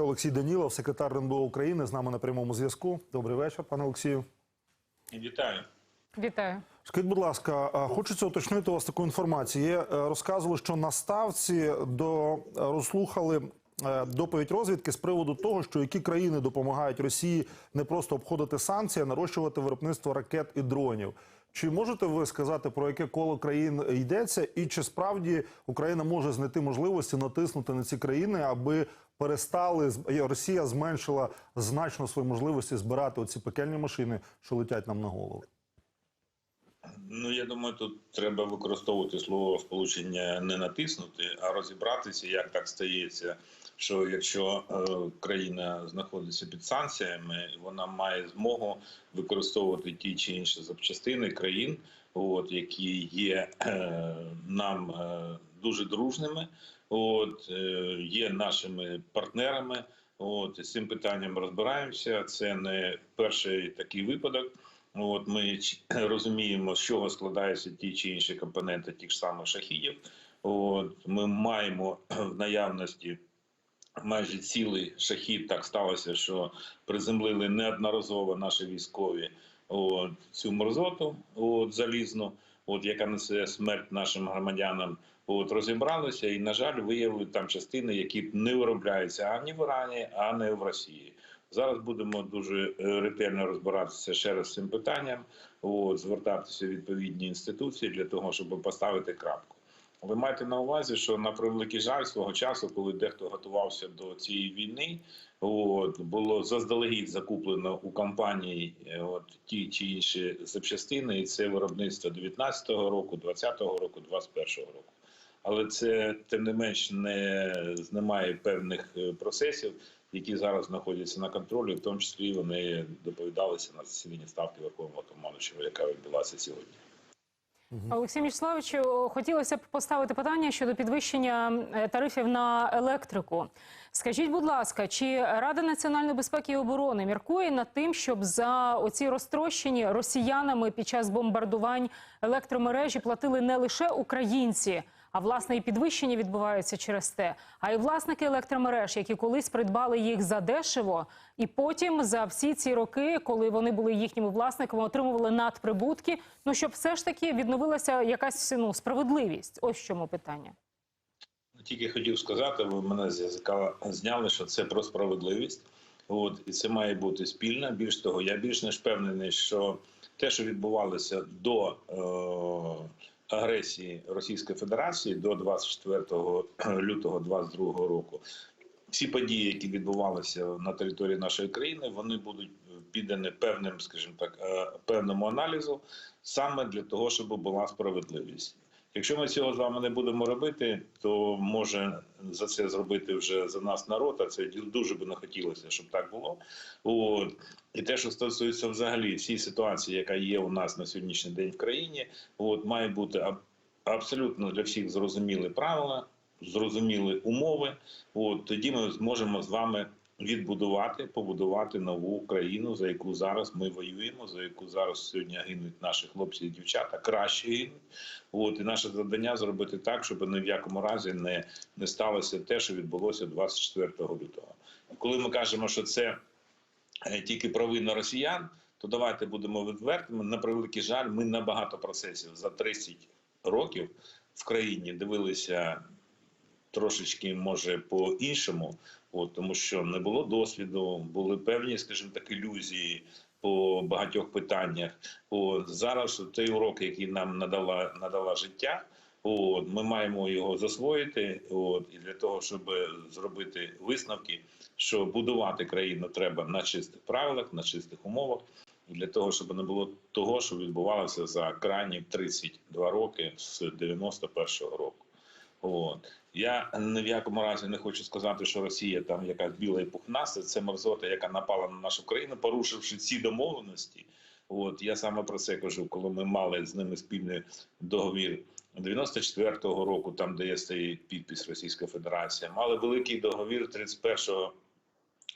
Олексій Данілов, секретар РНБО України, з нами на прямому зв'язку. Добрий вечір, пане Олексію. Вітаю. Вітаю. Скажіть, будь ласка, хочеться уточнити у вас таку інформацію. Є, е, розказували, що на ставці до розслухали е, доповідь розвідки з приводу того, що які країни допомагають Росії не просто обходити санкції, а нарощувати виробництво ракет і дронів. Чи можете ви сказати про яке коло країн йдеться, і чи справді Україна може знайти можливості натиснути на ці країни, аби перестали Росія зменшила значно свої можливості збирати оці пекельні машини, що летять нам на голову? Ну я думаю, тут треба використовувати слово сполучення не натиснути, а розібратися, як так стається. Що якщо е, країна знаходиться під санкціями, вона має змогу використовувати ті чи інші запчастини країн, от які є е, нам е, дуже дружними, от е, є нашими партнерами. От з цим питанням розбираємося. Це не перший такий випадок. От ми розуміємо, з чого складаються ті чи інші компоненти тих ж самих шахідів. От ми маємо в наявності майже цілий шахід. Так сталося, що приземлили неодноразово наші військові от, цю мерзоту от, залізну, от, яка несе смерть нашим громадянам. От розібралися і, на жаль, виявили там частини, які не виробляються ані в Ірані, ані в Росії. Зараз будемо дуже е, ретельно розбиратися ще раз з цим питанням, от, звертатися в відповідні інституції для того, щоб поставити крапку. Ви маєте на увазі, що на превеликий жаль свого часу, коли дехто готувався до цієї війни, от, було заздалегідь закуплено у компанії е, от, ті чи інші запчастини, і це виробництво 19-го року, 20-го року, 21-го року. Але це тим не менш не знімає певних е, процесів, які зараз знаходяться на контролі, в тому числі вони доповідалися на засіданні ставки Верховного командуючого, яка відбулася сьогодні. Олексій Мічславичу, хотілося б поставити питання щодо підвищення е, тарифів на електрику. Скажіть, будь ласка, чи Рада національної безпеки і оборони міркує над тим, щоб за оці розтрощені росіянами під час бомбардувань електромережі платили не лише українці, а власне і підвищення відбуваються через те, а й власники електромереж, які колись придбали їх за дешево, і потім за всі ці роки, коли вони були їхніми власниками, отримували надприбутки. Ну щоб все ж таки відновилася якась ну справедливість. Ось чому питання. Тільки хотів сказати, ви мене з язика зняли, що це про справедливість. От і це має бути спільно. Більш того, я більш ніж впевнений, що те, що відбувалося до е, агресії Російської Федерації до 24 лютого 2022 року, всі події, які відбувалися на території нашої країни, вони будуть піддані певним, скажімо так, е, певному аналізу, саме для того, щоб була справедливість. Якщо ми цього з вами не будемо робити, то може за це зробити вже за нас народ. А це дуже би не хотілося, щоб так було. От і те, що стосується взагалі всієї ситуації, яка є у нас на сьогоднішній день в країні, от має бути аб- абсолютно для всіх зрозуміли правила, зрозуміли умови. От тоді ми зможемо з вами відбудувати, побудувати нову країну, за яку зараз ми воюємо, за яку зараз сьогодні гинуть наші хлопці і дівчата, краще гинуть. От і наше завдання зробити так, щоб ні в якому разі не, не сталося те, що відбулося 24 лютого. Коли ми кажемо, що це е, тільки провина росіян, то давайте будемо відвертими. На превеликий жаль, ми на багато процесів за 30 років в країні дивилися трошечки, може, по-іншому, от, тому що не було досвіду, були певні, скажімо так, ілюзії по багатьох питаннях. От, зараз той урок, який нам надала, надала життя. От, ми маємо його засвоїти, от, і для того, щоб зробити висновки, що будувати країну треба на чистих правилах, на чистих умовах, і для того, щоб не було того, що відбувалося за крайні 32 роки з 91-го року. От. Я ні в якому разі не хочу сказати, що Росія там якась біла і пухнаста, це мерзота, яка напала на нашу країну, порушивши ці домовленості. От я саме про це кажу, коли ми мали з ними спільний договір 94-го року, там де є стоїть підпис Російської Федерації, мали великий договір 31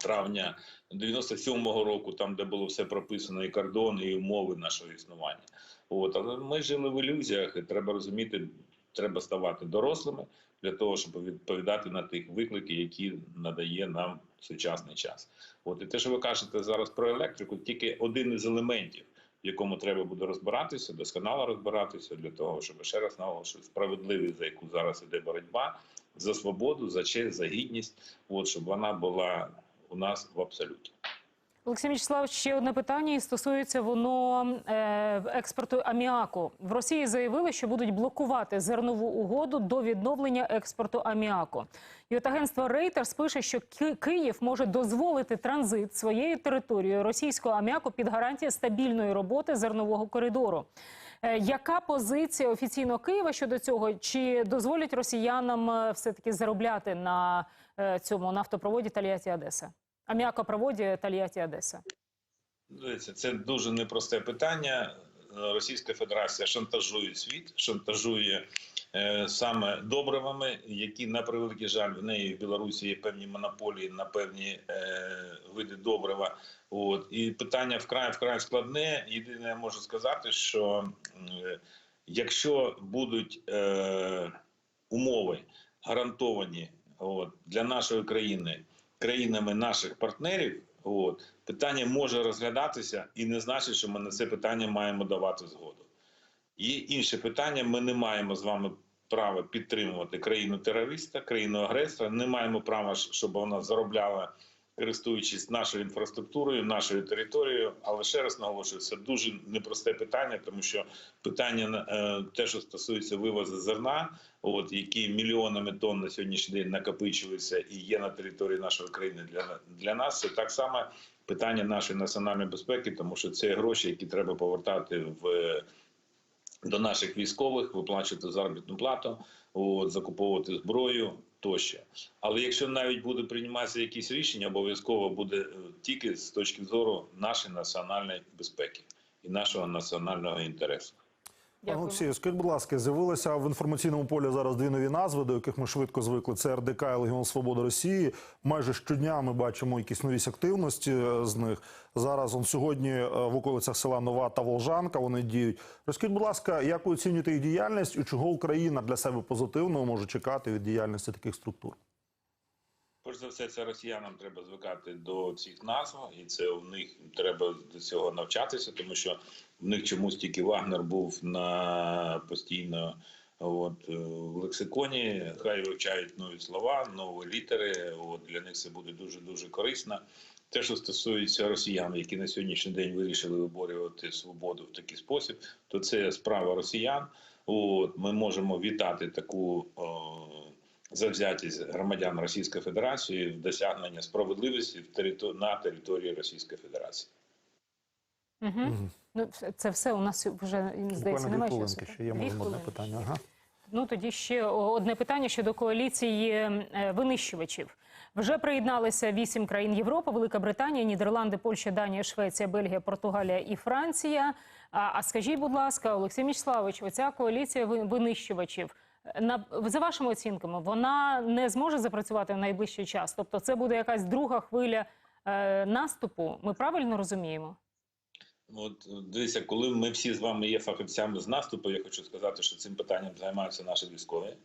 травня 97-го року, там де було все прописано, і кордони, і умови нашого існування. От але ми жили в ілюзіях, і треба розуміти, треба ставати дорослими, для того, щоб відповідати на тих виклики, які надає нам сучасний час. От і те, що ви кажете зараз про електрику, тільки один із елементів, в якому треба буде розбиратися, досконало розбиратися для того, щоб ще раз наголошую, справедливість, за яку зараз іде боротьба, за свободу, за честь, за гідність, от щоб вона була у нас в абсолюті. Олексій Мячеславович, ще одне питання, і стосується воно е, експорту аміаку. В Росії заявили, що будуть блокувати зернову угоду до відновлення експорту аміаку. І от агентство Reuters пише, що Київ може дозволити транзит своєю територією російського аміаку під гарантії стабільної роботи зернового коридору. Е, Яка позиція офіційного Києва щодо цього? Чи дозволять росіянам е, все-таки заробляти на цьому нафтопроводі Тольятті Одеса? Аміакопроводі Тольятті Одеса. Дивіться, це дуже непросте питання. Російська Федерація шантажує світ, шантажує е, саме добривами, які на превеликий жаль в неї в Білорусі є певні монополії на певні е, види добрива. От і питання вкрай вкрай складне. Єдине, я можу сказати, що е, якщо будуть е, умови гарантовані от, для нашої країни країнами наших партнерів, от, питання може розглядатися і не значить, що ми на це питання маємо давати згоду. Є інше питання: ми не маємо з вами права підтримувати країну терориста, країну агресора. Не маємо права, щоб вона заробляла, користуючись нашою інфраструктурою, нашою територією. Але ще раз наголошую, це дуже непросте питання, тому що питання е, те, що стосується вивозу зерна, от які мільйонами тонн на сьогоднішній день накопичилися і є на території нашої країни для, для нас, це так само питання нашої національної безпеки, тому що це гроші, які треба повертати в до наших військових, виплачувати заробітну плату, от, закуповувати зброю тощо. Але якщо навіть буде прийматися якісь рішення, обов'язково буде е, тільки з точки зору нашої національної безпеки і нашого національного інтересу. Дякую. Олексію, скажіть, будь ласка, з'явилися в інформаційному полі зараз дві нові назви, до яких ми швидко звикли. Це РДК і Легіон Свободи Росії. Майже щодня ми бачимо якісь нові активності е, з них. Зараз он сьогодні е, в околицях села Нова та Волжанка вони діють. Розкажіть, будь ласка, як ви оцінюєте їх діяльність і чого Україна для себе позитивного може чекати від діяльності таких структур? Перш за все, це росіянам треба звикати до цих назв, і це у них треба до цього навчатися, тому що в них чомусь тільки Вагнер був на постійно от, е, в лексиконі. Хай вивчають нові слова, нові літери. От для них це буде дуже дуже корисно. Те, що стосується росіян, які на сьогоднішній день вирішили виборювати свободу в такий спосіб, то це справа росіян. От ми можемо вітати таку. О, завзятість громадян Російської Федерації в досягнення справедливості в територ... на території Російської Федерації. Угу. Ну, це все у нас вже здається Буквально немає часу. ще є, можемо одне питання. Ага. Ну тоді ще одне питання щодо коаліції е, винищувачів. Вже приєдналися вісім країн Європи: Велика Британія, Нідерланди, Польща, Данія, Швеція, Бельгія, Португалія і Франція. А, а скажіть, будь ласка, Олексій Мічславович, оця коаліція ви- винищувачів. На за вашими оцінками, вона не зможе запрацювати в найближчий час. Тобто, це буде якась друга хвиля е, наступу. Ми правильно розуміємо? От дивіться, коли ми всі з вами є фахівцями з наступу, я хочу сказати, що цим питанням займаються наші військові.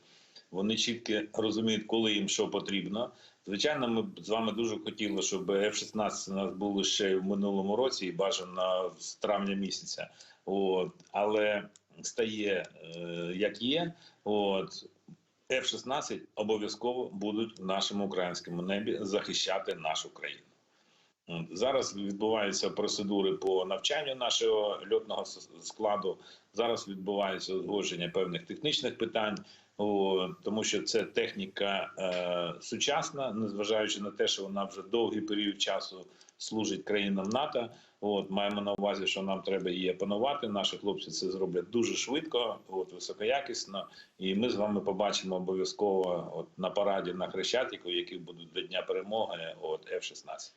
Вони чітко розуміють, коли їм що потрібно. Звичайно, ми з вами дуже хотіли, щоб F-16 у нас були ще в минулому році і бажано з травня місяця. От але стає е, як є. От F-16 обов'язково будуть в нашому українському небі захищати нашу країну. Зараз відбуваються процедури по навчанню нашого льотного складу. Зараз відбувається узгодження певних технічних питань, тому що це техніка е, сучасна, незважаючи на те, що вона вже довгий період часу служить країнам НАТО. От маємо на увазі, що нам треба її опанувати. Наші хлопці це зроблять дуже швидко, от високоякісно. І ми з вами побачимо обов'язково от на параді на Хрещатику, які будуть до Дня перемоги. От F-16.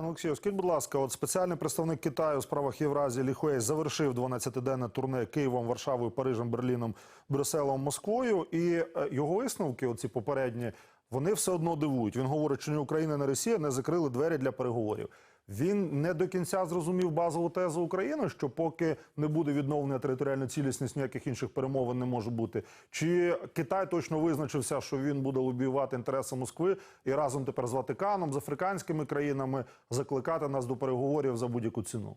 Пане Олексію, будь ласка, от спеціальний представник Китаю у справах Євразії Ліхуей завершив 12-денне турне Києвом, Варшавою, Парижем, Берліном, Брюсселом, Москвою. І е, його висновки, оці попередні, вони все одно дивують. Він говорить, що ні Україна, ні Росія не закрили двері для переговорів. Він не до кінця зрозумів базову тезу України, що поки не буде відновлена територіальна цілісність, ніяких інших перемовин не може бути. Чи Китай точно визначився, що він буде лобіювати інтереси Москви і разом тепер з Ватиканом, з африканськими країнами закликати нас до переговорів за будь-яку ціну?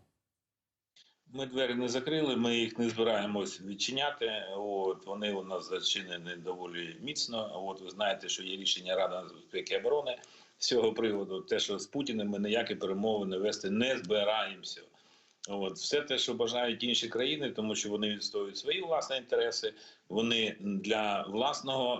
Ми двері не закрили, ми їх не збираємось відчиняти. От вони у нас зачинені доволі міцно. От ви знаєте, що є рішення Ради безпеки і оборони з цього приводу. Те, що з Путіним ми ніякі перемовини вести не збираємося. От все те, що бажають інші країни, тому що вони відстоюють свої власні інтереси. Вони для власного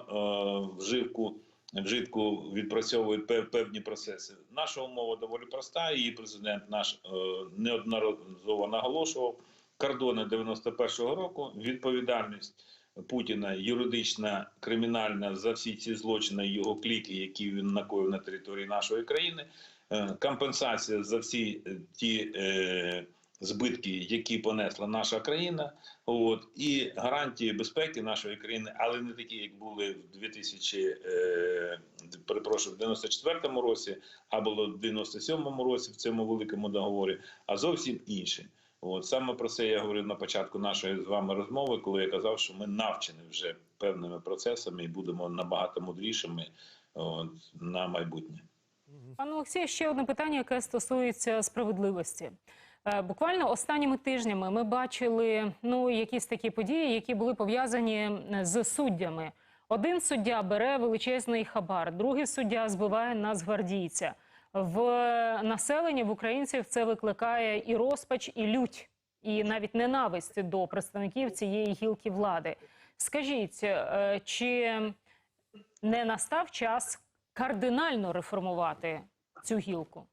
е, вживку вжитку відпрацьовують пев- певні процеси. Наша умова доволі проста. Її президент наш е, неодноразово наголошував. Кордони 91-го року, відповідальність Путіна юридична, кримінальна за всі ці злочини його кліки, які він накоїв на території нашої країни, е, компенсація за всі е, ті е, збитки, які понесла наша країна, от і гарантії безпеки нашої країни, але не такі, як були в 2000, е, перепрошую, в 94-му році, або в 97-му році в цьому великому договорі, а зовсім інші. От саме про це я говорив на початку нашої з вами розмови, коли я казав, що ми навчені вже певними процесами і будемо набагато мудрішими от, на майбутнє. Пане Олексію, ще одне питання, яке стосується справедливості. Е, Буквально останніми тижнями ми бачили ну якісь такі події, які були пов'язані з суддями. Один суддя бере величезний хабар, другий суддя збиває нацгвардійця. В населення в українців це викликає і розпач, і лють, і навіть ненависть до представників цієї гілки влади. Скажіть, е, чи не настав час кардинально реформувати цю гілку?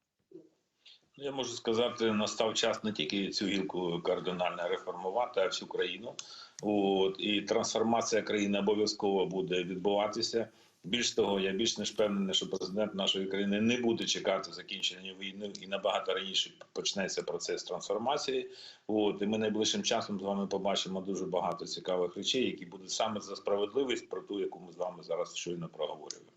Ну, Я можу сказати, настав час не тільки цю гілку кардинально реформувати, а всю країну. От і трансформація країни обов'язково буде відбуватися. Більш того, я більш ніж впевнений, що президент нашої країни не буде чекати закінчення війни і набагато раніше почнеться процес трансформації. От і ми найближчим часом з вами побачимо дуже багато цікавих речей, які будуть саме за справедливість, про ту, яку ми з вами зараз щойно проговорюємо.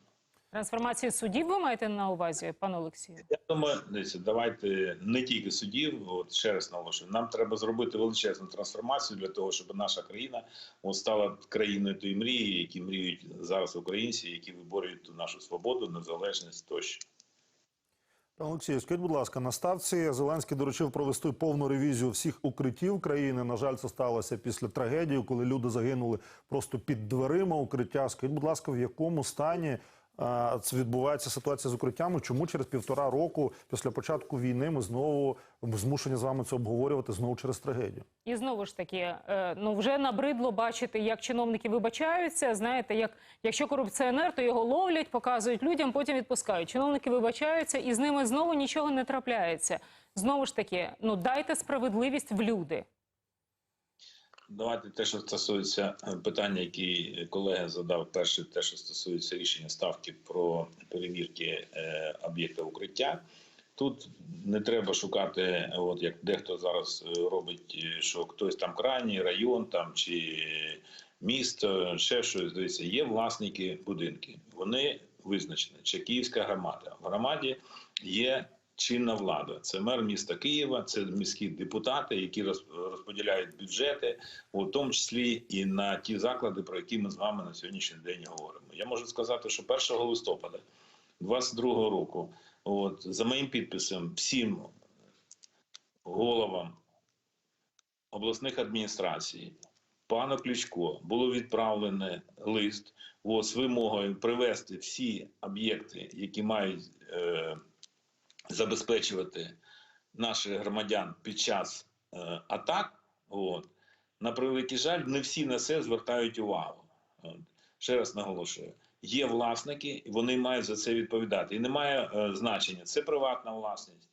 Трансформацію судів ви маєте на увазі, пане Олексію? Я думаю, давайте не тільки судів, от ще раз наголошую. Нам треба зробити величезну трансформацію для того, щоб наша країна от, стала країною тої мрії, які мріють зараз українці, які виборюють ту нашу свободу, незалежність тощо. Пане Олексію, скажіть, будь ласка, на ставці Зеленський доручив провести повну ревізію всіх укриттів країни. На жаль, це сталося після трагедії, коли люди загинули просто під дверима укриття. Скажіть, будь ласка, в якому стані відбувається ситуація з укриттями? Чому через півтора року після початку війни ми знову змушені з вами це обговорювати знову через трагедію? І знову ж таки, е, ну вже набридло бачити, як чиновники вибачаються. Знаєте, як якщо корупціонер, то його ловлять, показують людям, потім відпускають. Чиновники вибачаються, і з ними знову нічого не трапляється. Знову ж таки, ну дайте справедливість в люди. Давайте те, що стосується е, питання, які колега задав перше, те, що стосується рішення ставки про перевірки е, об'єкта укриття. Тут не треба шукати, от як дехто зараз е, робить, е, що хтось там крайній район там чи місто, ще щось. Дивіться, є власники будинків. Вони визначені. Чи Київська громада. В громаді є чинна влада. Це мер міста Києва, це міські депутати, які розподіляють бюджети, у тому числі і на ті заклади, про які ми з вами на сьогоднішній день говоримо. Я можу сказати, що 1 листопада 2022 року, от за моїм підписом, всім головам обласних адміністрацій, пану Ключко, було відправлений лист от, з вимогою привести всі об'єкти, які мають е, забезпечувати наших громадян під час е, атак. От. На превеликий жаль, не всі на це звертають увагу. От. Ще раз наголошую: є власники, і вони мають за це відповідати. І немає е, значення, це приватна власність.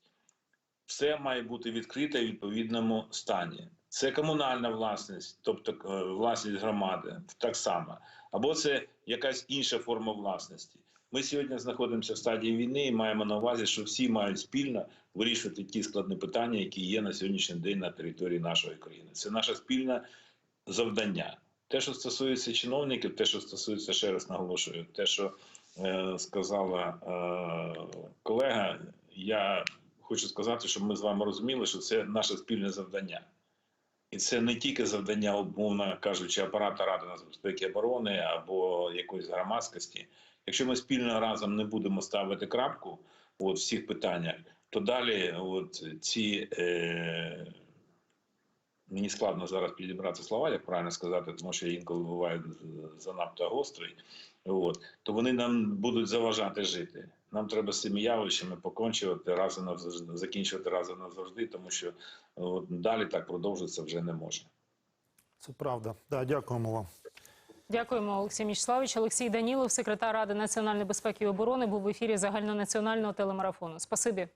Все має бути відкрите в відповідному стані. Це комунальна власність, тобто е, власність громади, так само. Або це якась інша форма власності. Ми сьогодні знаходимося в стадії війни і маємо на увазі, що всі мають спільно вирішувати ті складні питання, які є на сьогоднішній день на території нашої країни. Це наше спільне завдання. Те, що стосується чиновників, те, що стосується ще раз наголошую, те, що е, сказала е, колега, я хочу сказати, щоб ми з вами розуміли, що це наше спільне завдання. І це не тільки завдання, умовно кажучи, апарата Ради нацбезпеки і оборони або якоїсь громадськості. Якщо ми спільно разом не будемо ставити крапку от, в всіх питаннях, то далі от, ці е, мені складно зараз підібрати слова, як правильно сказати, тому що я інколи буваю занадто гострий. От, то вони нам будуть заважати жити. Нам треба з цими явищами покончувати раз і назавжди, закінчувати раз і назавжди, тому що от, далі так продовжитися вже не може. Це правда. Да, дякуємо вам. Дякуємо, Олексій Мічславич. Олексій Данілов, секретар Ради національної безпеки і оборони, був в ефірі загальнонаціонального телемарафону. Спасибі.